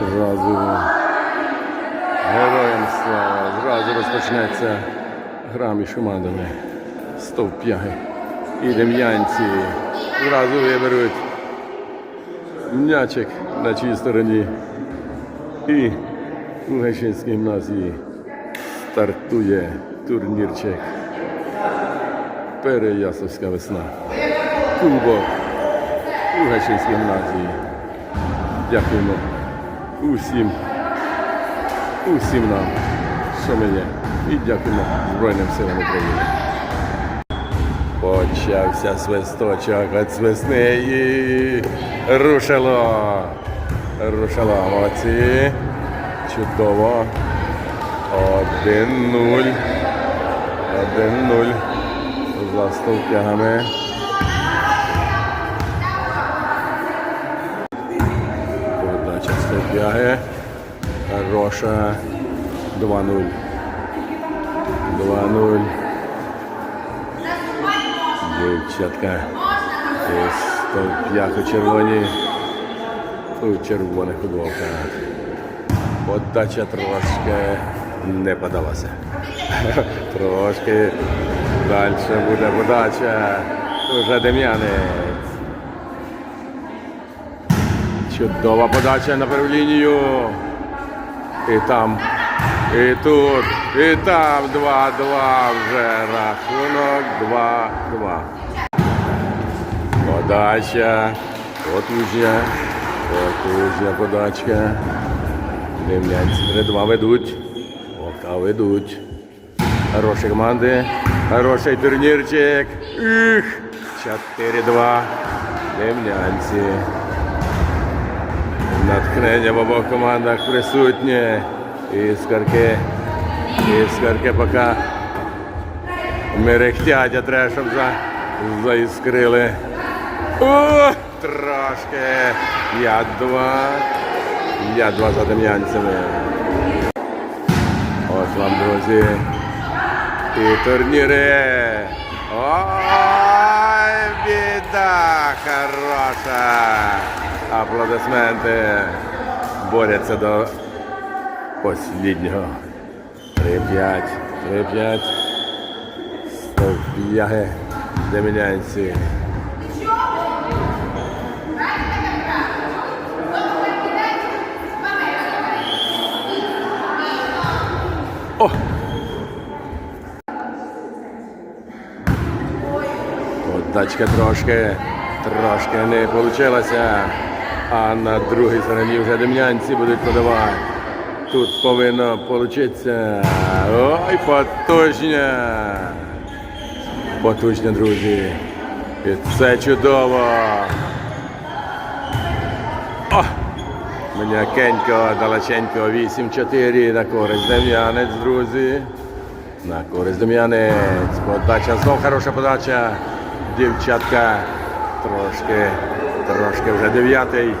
Зразу героям слава. Зразу розпочнеться гра між командами. Стовп'яги і дем'янці. Зразу виберуть м'ячик на чиїй стороні. І у Гайшинській гімназії стартує турнірчик. Переясовська весна. Кубок у Гайшинській гімназії. Дякуємо усім, усім нам, що ми є. І дякуємо Збройним силам України. Почався свисточок від свисни рушило. Рушило. Молодці. Чудово. Один нуль. Один нуль. За стовп'ягами. Стовп'яги. Хороша. 2-0. 2-0. Дівчатка. Із стовп'ях червоні. У червоних футболках. Подача трошки не подалася. Трошки далі буде подача. Уже Дем'янець. Чудова подача на перву лінію. І там, і тут, і там 2-2 вже рахунок 2-2. Подача. Потужня. Потужня подачка. Дивляться. 3-2 ведуть. Пока ведуть. Хороші команди. Хороший турнірчик. Їх. 4-2. Демлянці. Натхнення в обох командах присутнє. Іскорки. Іскорки поки мерехтять, а треба, щоб за, заіскрили. О, трошки. Я два. Я два за дем'янцями. Ось вам, друзі. І турніри. Ой, біда хороша. Аплодисменти борються до останнього. 3-5. 3-5. Стовп'яги дем'янці. О! Подачка трошки, трошки не вийшла. А на другій стороні вже дем'янці будуть подавати. Тут повинно получитися. Ой, потужня. Потужня, друзі. І це чудово. О! М'якенько, далеченько, 8-4 на користь Дем'янець, друзі. На користь Дем'янець. Подача, знов хороша подача. Дівчатка. Трошки, трошки вже дев'ятий.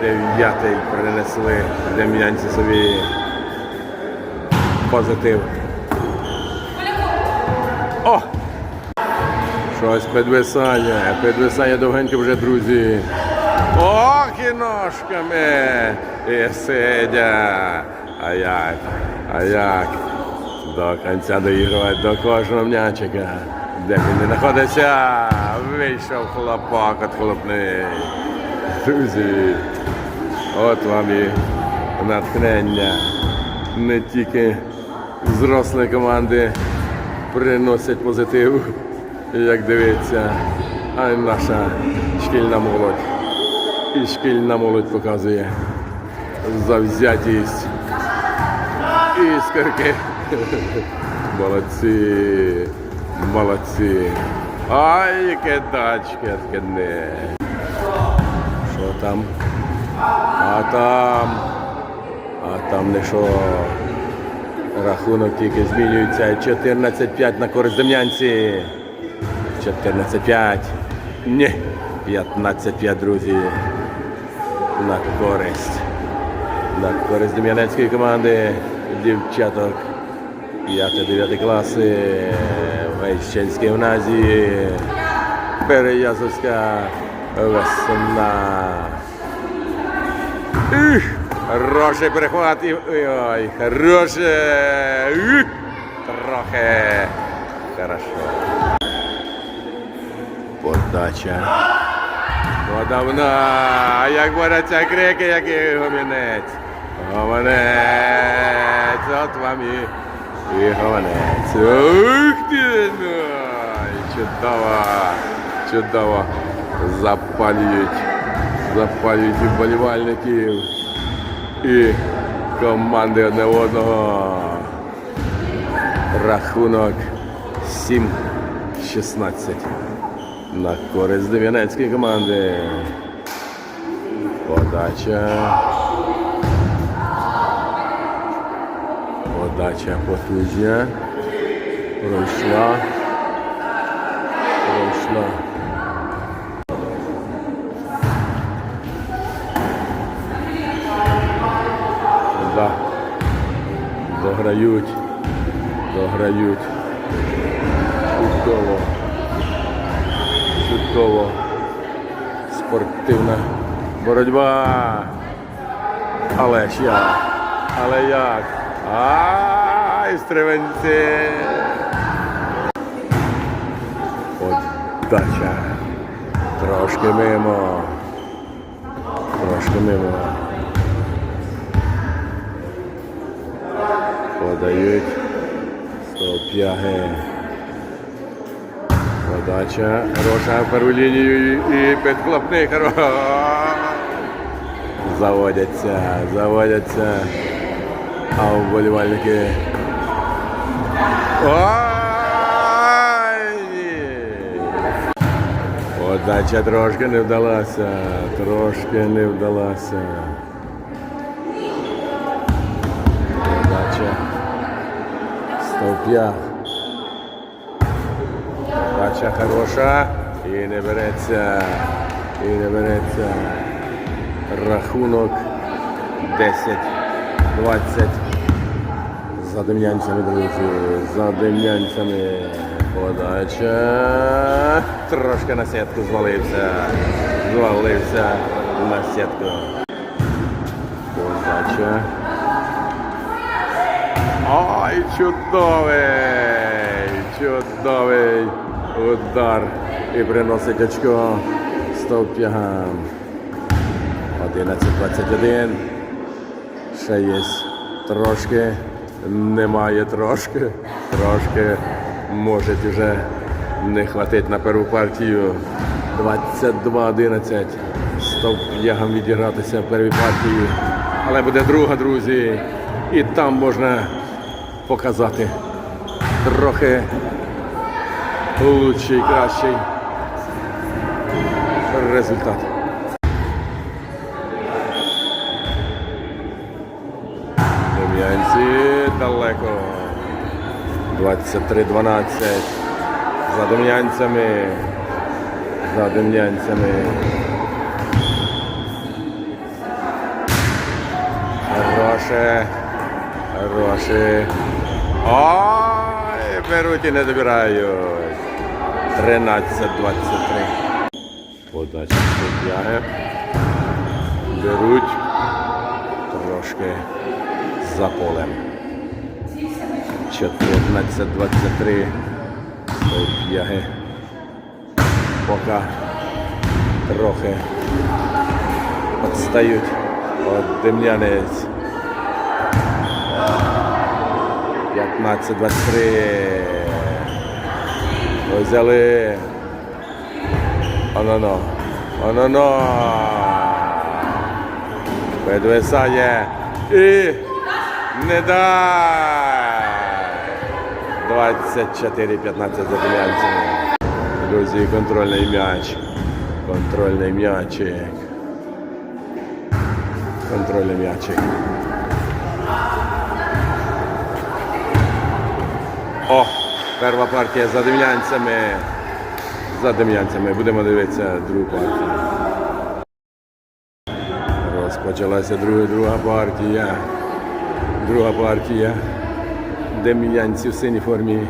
Дев'ятий принесли Дем'янці собі позитив. О! Щось підвисає. Підвисає довгенько вже, друзі. Ох, і ножками. І сидя. А як? А як? До кінця доігрувати до кожного м'ячика. Де він не знаходиться? Вийшов хлопок от хлопний. Друзі, от вам і натхнення. Не тільки зрослі команди приносять позитив, як дивиться, а й наша шкільна молодь. І шкільна молодь показує завзятість. Іскорки. Молодці. Молодці. Ай, яке тачки, не. Що там? А там. А там не що. Рахунок тільки змінюється. 14-5 на користь Дем'янці. 14-5. Ні. 15-5, друзі. На користь. На користь Дем'янецької команди. Дівчаток 5-9 класи. В Гайщенській гімназії. Переязовська весна. Их! Хороший перехват і. Ой, хороше. Ух, Трохи. Хорошо. Подача. Подавна. Як борються крики, який гомінець. Гомонець. От вам і. І гомонець. Ух ти! ну, Чудово. Чудово. Запалюють. Запалюють і вболівальників. І команди одне одного. Рахунок 7-16 на користь Дем'янецької команди. Подача. Подача потужня. Пройшла. Пройшла. Да. Дограють. Дограють. Чудово. Чудово. Спортивна боротьба. Але ж як? Але як? Ай, стривенці. Подача. Трошки мимо. Трошки мимо. Подають. Стоп'яги. Подача. Хороша в перву лінію і підхлопний. Заводяться, заводяться. А вболівальники. Ой! Подача трошки не вдалася. Трошки не вдалася. Подача. Стовп'я. Подача хороша. І не береться. І не береться. Рахунок 10. 20. За дем'янцями, друзі. За дем'янцями. Подача. Трошки на сітку звалився. Звалився на сітку. Подача. Ой, чудовий! Чудовий удар. І приносить очко стовп'ягам. 11-21. Ще є трошки. Немає трошки. Трошки. Може вже не хватить на першу партію. 22-11. Стовп'ягам відігратися в першій партії. Але буде друга, друзі. І там можна показати трохи лучший, кращий результат. 23-12. За дем'янцями. За дем'янцями. Хороше. Хороше. Ой, беруть і не добирають. 13-23. Подача. Беруть трошки за полем. 14-23. Суддяги. Поки трохи відстають від дем'янець. 15-23. Взяли. Оно-но. Оно-но. Підвисає. І не дай. 24-15 за Дем'янцями. Друзі, контрольний м'яч. Контрольний м'ячик. Контрольний м'ячик. О, перша партія за дем'янцями. За дем'янцями. Будемо дивитися другу партію. Розпочалася друга, друга партія. Друга партія. Дем'янці в синій формі.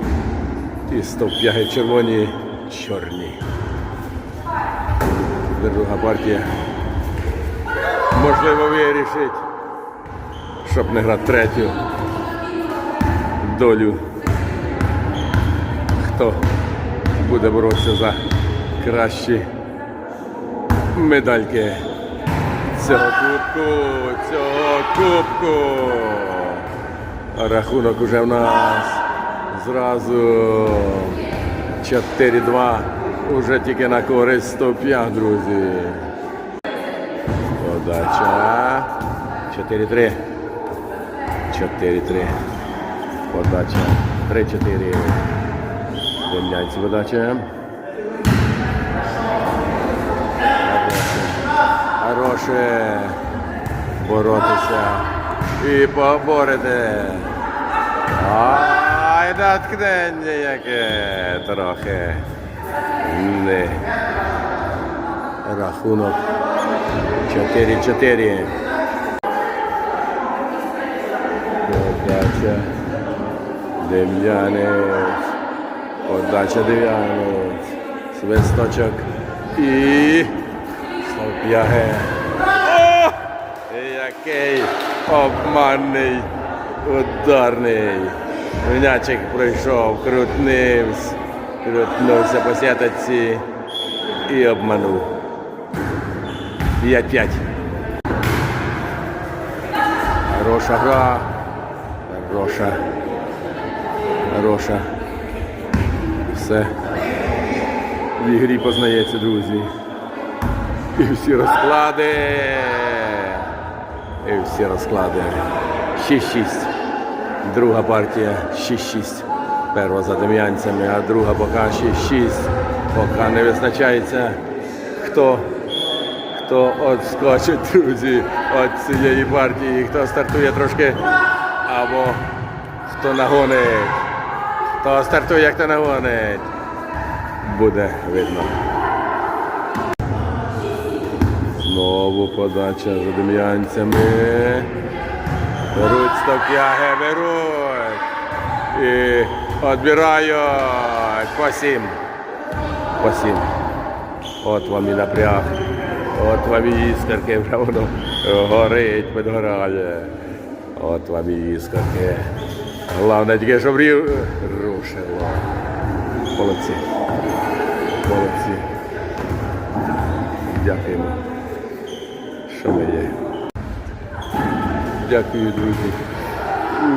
І стовп'яги червоні, чорні. Друга партія. Можливо, вирішить щоб не грати третю долю. Хто буде боротися за кращі медальки цього кубку, цього кубку. Рахунок уже в нас зразу 4-2. Уже тільки на користь 105, друзі. Подача. 4-3. 4-3. Подача. 3-4. Дем'янці подача. Хороше. Хороше. Боротися. І поборете. Ай, натхнення яке трохи. Не. Рахунок 4-4. Подача. Дем'янець. Подача Дем'янець. Свисточок. І. Стовп'яге. Який обманний, ударний. М'ячик пройшов, крутнився, крутнувся по сяточці і обманув. 5-5. Хороша гра. Хороша. Хороша. Все. В ігрі познається, друзі. І всі розклади. І всі розклади. 6-6. Друга партія 6-6. Перша за дем'янцями, а друга поки 6-6. Поки не визначається, хто, хто отскочить, друзі, від цієї партії, хто стартує трошки, або хто нагонить. Хто стартує, хто нагонить. Буде видно. Знову подача за дем'янцями. Беруть стоп'яги, беруть. І відбирають по сім. По сім. От вам і напряг. От вам і іскорки, вже воно горить, підгорає. От вам і іскорки. Головне тільки, щоб рів рушило. Молодці. Молодці. Дякуємо, є. Дякую, друзі,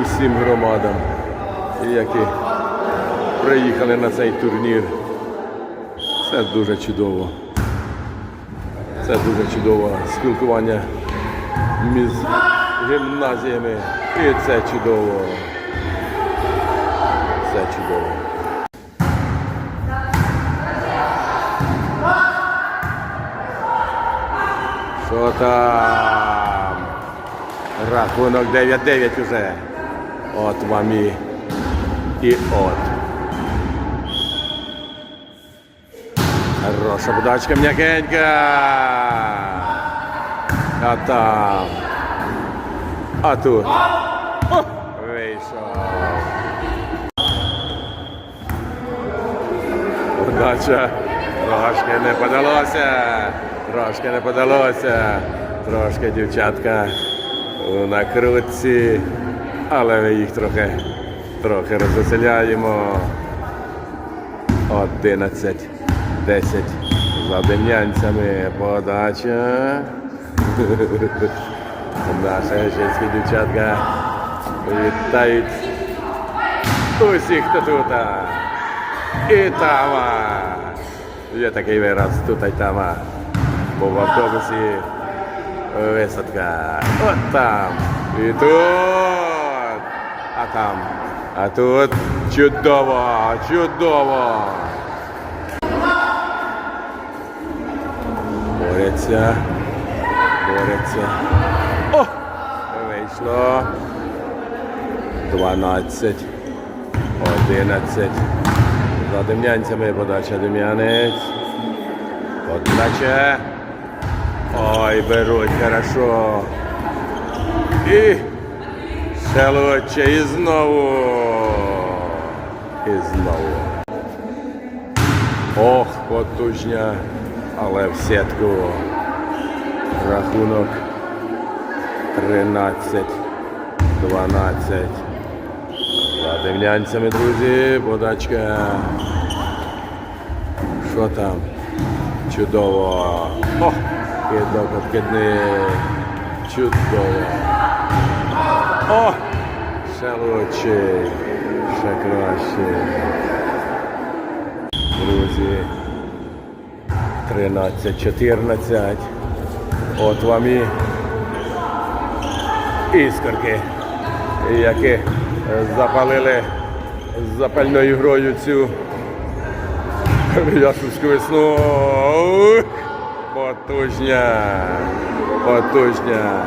усім громадам, які приїхали на цей турнір. Це дуже чудово. Це дуже чудово спілкування між гімназіями. І це чудово. Це чудово. Що? Рахунок 9-9 уже. От вам і, і от. Хороша подачка м'якенька. А там. А тут. Вийшов. Подача. Трошки не подалося. Трошки не подалося. Трошки дівчатка у накрутці. Але ми їх трохи, трохи розвеселяємо. 11, 10 за дем'янцями подача. Наша жінські дівчатка вітають усіх, хто тут. І тама. Є такий вираз тут і тама. Бо в автобусі висадка. От там. І тут. А там. А тут чудово, чудово. Борються. Борються. О! Вийшло. 12. 11. За дем'янцями подача дем'янець. Подача. Ой, беруть, хорошо. І ще. І знову. І знову. Ох, потужня. Але в сітку. Рахунок 13. 12. За дем'янцями, друзі, подачка. Що там? Чудово. О, кидок откидний. Чудово. О! Ще лучший. Ще краще. Друзі. 13-14. От вам і іскорки, які запалили запальною грою цю Яшівську весну. Потужня. Потужня.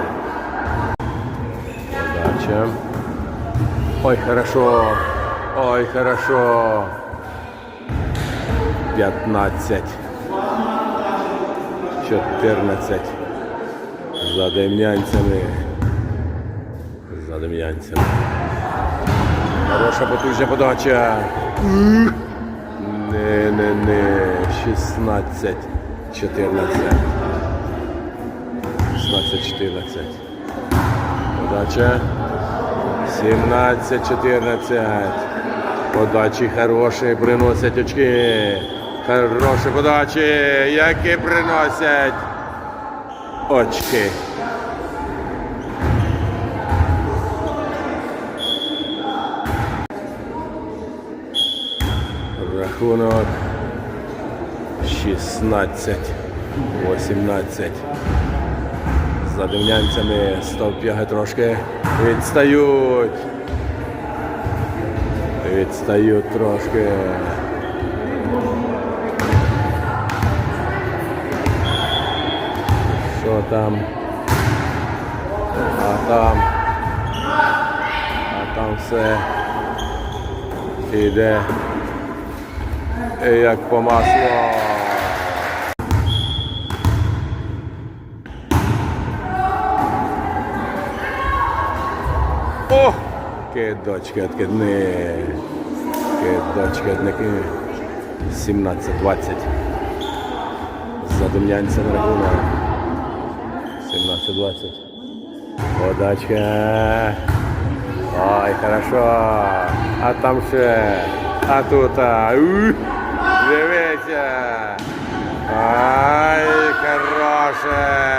Удача. Ой, хорошо. Ой, хорошо. 15. 14. За дем'янцями. За дем'янцями. Хороша потужна подача. Не, не, не. 16. 14. 16, 14. Подача. 17, 14. Подачі хороші, приносять очки. Хороші подачі, які приносять очки. Рахунок 16, 18. За демнянцями стовп'яги трошки відстають. Відстають трошки. Що там? А там. А там все іде як по маслу. О! Кидочки откидні. Кидочки откидні. 17-20. За Дем'янцем рахунок. 17-20. Подачка. Ой, хорошо. А там ще. А тут. А. Дивіться. Ай, хороше.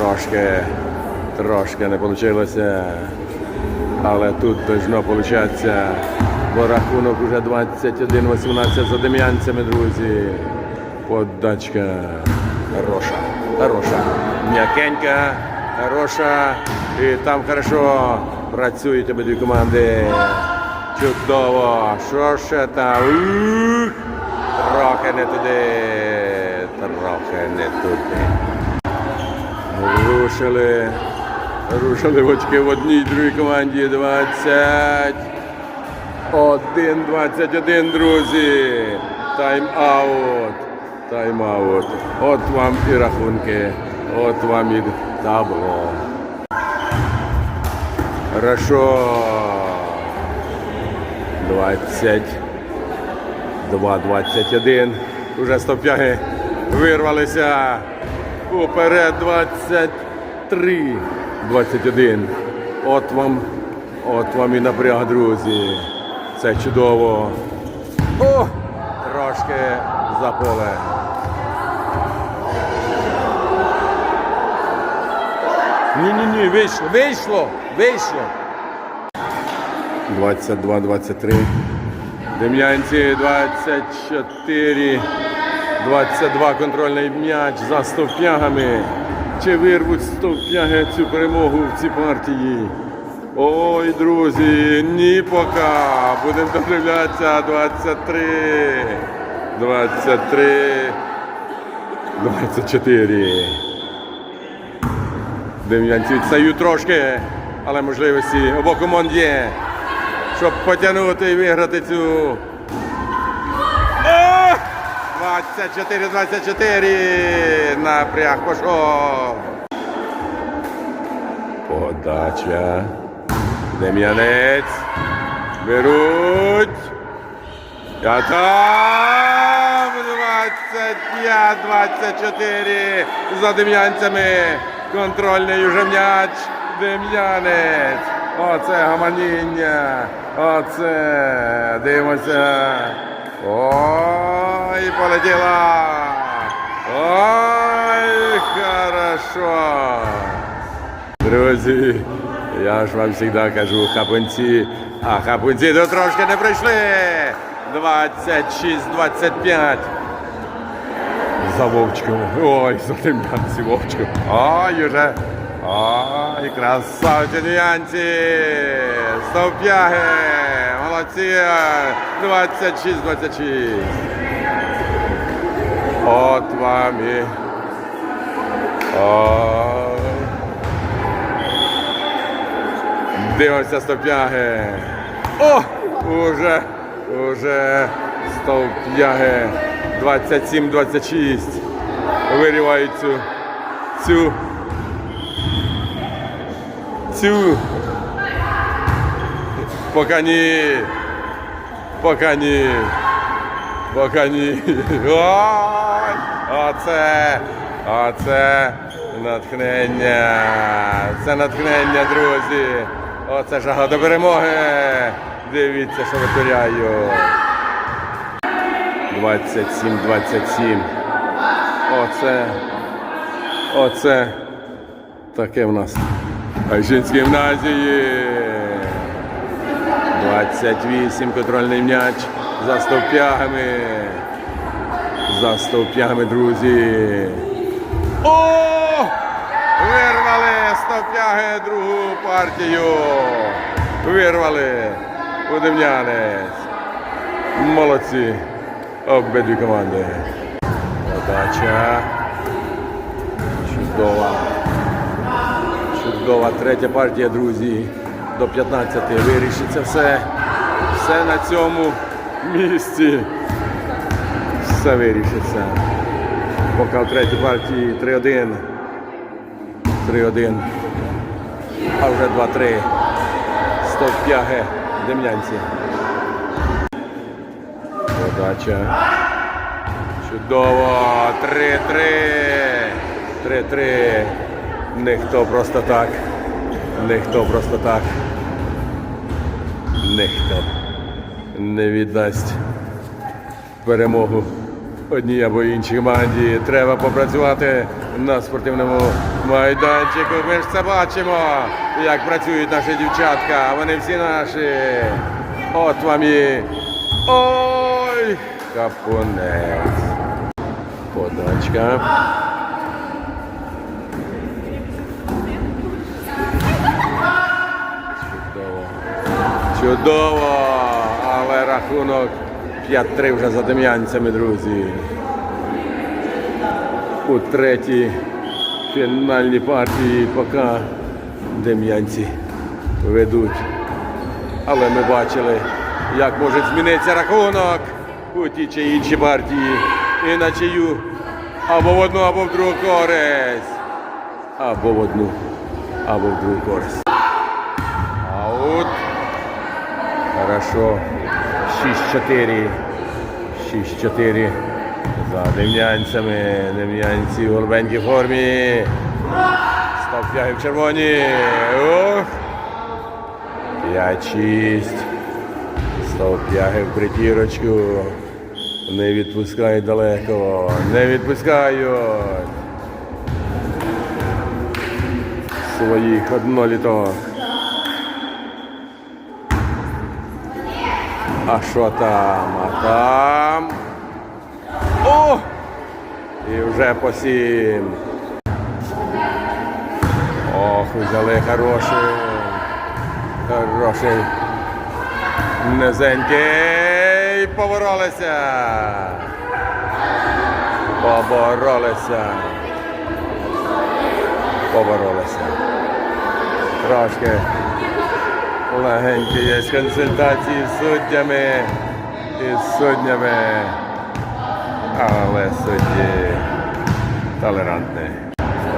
Трошки, трошки не вийшло. Але тут должно получатися. Бо рахунок уже 21-18 за дем'янцями, друзі. Подачка хороша, хороша. М'якенька, хороша. І там хорошо працюють обидві команди. Чудово. Що ще там? Трохи не туди. Трохи не туди. Рушили. Рушили очки в одній другій команді. 20. 1-21, друзі. Тайм-аут. Тайм-аут. От вам і рахунки. От вам і табло. Хорошо. 20. 2-21. Уже стоп'яги вирвалися. Уперед 23. 21. От вам, от вам і напряг, друзі. Це чудово. О! Трошки за поле. Ні-ні-ні, вийшло, вийшло, вийшло. 22-23. Дем'янці 24. 22 контрольний м'яч за стовп'ягами. Чи вирвуть стовп'яги цю перемогу в цій партії? Ой, друзі, ні пока. Будемо додивлятися 23. 23. 24. Дем'янці відстають трошки, але можливості обох команд є, щоб потягнути і виграти цю. О! 24-24. Напряг пішов. Подача. Дем'янець. Беруть. Я там 25-24 за дем'янцями. Контрольний уже м'яч. Дем'янець. Оце гаманіння. Оце. Дивимося. Ой, полетіла. Ой, хорошо. Друзі, я ж вам завжди кажу, хапунці, а хапунці до трошки не прийшли. 26-25. За Вовчком. Ой, за Дем'янці Вовчком. Ой, уже. Ой, красавці Дем'янці. Стовпяги. Молодці. 26-26. От вам і. Ой. Дивимося стовпяги. О! Уже, уже стовпяги. 27-26. Вирівають цю. Цю. Цю. Пока ні. Пока ні. Пока ні. Ой! Оце. Оце натхнення. Це натхнення, друзі. Оце жага до перемоги. Дивіться, що витворяю. 27-27. Оце. Оце. Таке в нас. Айжинській гімназії. 28 контрольний м'яч за стовпягами. За стовпягами, друзі. О! Вирвали стовпяги другу партію. Вирвали у Дем'янець. Молодці. Обидві команди. Подача. Чудова. Чудова третя партія, друзі. До 15 вирішиться все. Все на цьому місці. Все вирішиться. Поки в третій партії 3-1. 3-1. А вже 2-3. Стовпяги Дем'янці. Подача. Чудово. 3-3. 3-3. Ніхто просто так. Ніхто просто так. Ніхто не віддасть перемогу одній або іншій команді. Треба попрацювати на спортивному майданчику. Ми ж це бачимо, як працюють наші дівчатка. Вони всі наші. От вам і. Ой! Капунець. Подачка. Чудово! Але рахунок 5-3 вже за дем'янцями, друзі. У третій фінальній партії поки дем'янці ведуть. Але ми бачили, як може змінитися рахунок у ті чи інші партії. І на чию або в одну, або в другу користь. Або в одну, або в другу користь. Аут. Хорошо. 6-4. 6-4. За дем'янцями. Дем'янці в голубенькій формі. Стовпяги в червоні. Ох. 5-6. Стовпяги в притірочку. Не відпускають далеко. Не відпускають. Своїх одноліток. А що там? А там. О! І вже по сім. Ох, взяли хороший. Хороший. Низенький. Поборолися. Поборолися. Поборолися. Трошки легенькі є консультації з суддями і з. Але судді толерантні.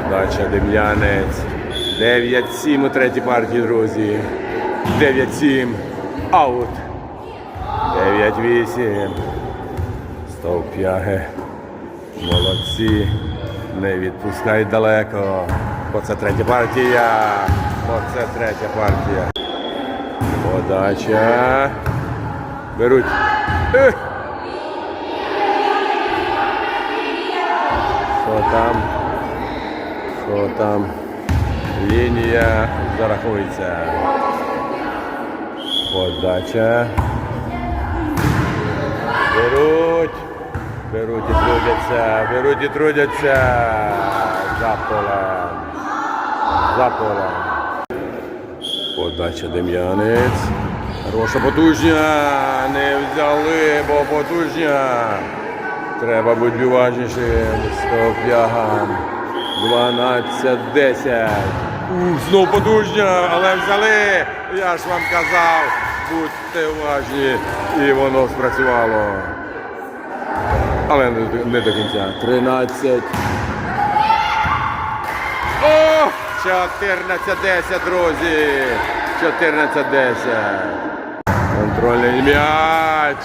Подача Дем'янець. 9-7 у третій партії, друзі. 9-7. Аут. 9-8. Стовпяги. Молодці. Не відпускають далеко. Бо це третя партія. Бо це третя партія. Подача. Беруть. Ех! Що там? Що там? Лінія зарахується. Подача. Беруть. Беруть і трудяться. Беруть і трудяться. За полем. За полем. Подача Дем'янець. Хороша потужня. Не взяли, бо потужня. Треба бути уважнішим. Стоп'ягам. 12-10. Ух, знов потужня, але взяли. Я ж вам казав, будьте уважні. І воно спрацювало. Але не до кінця. 13. О! 14-10, друзі. 14-10. Контрольний м'яч.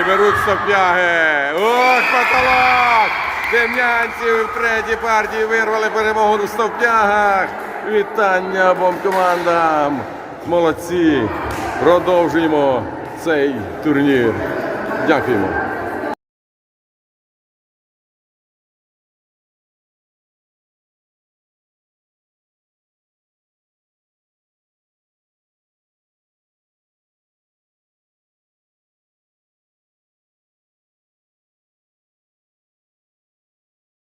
І беруть стоп'яги. Ох, потолок! Дем'янці в третій партії вирвали перемогу у стовп'ягах. Вітання обом командам. Молодці. Продовжуємо цей турнір. Дякуємо.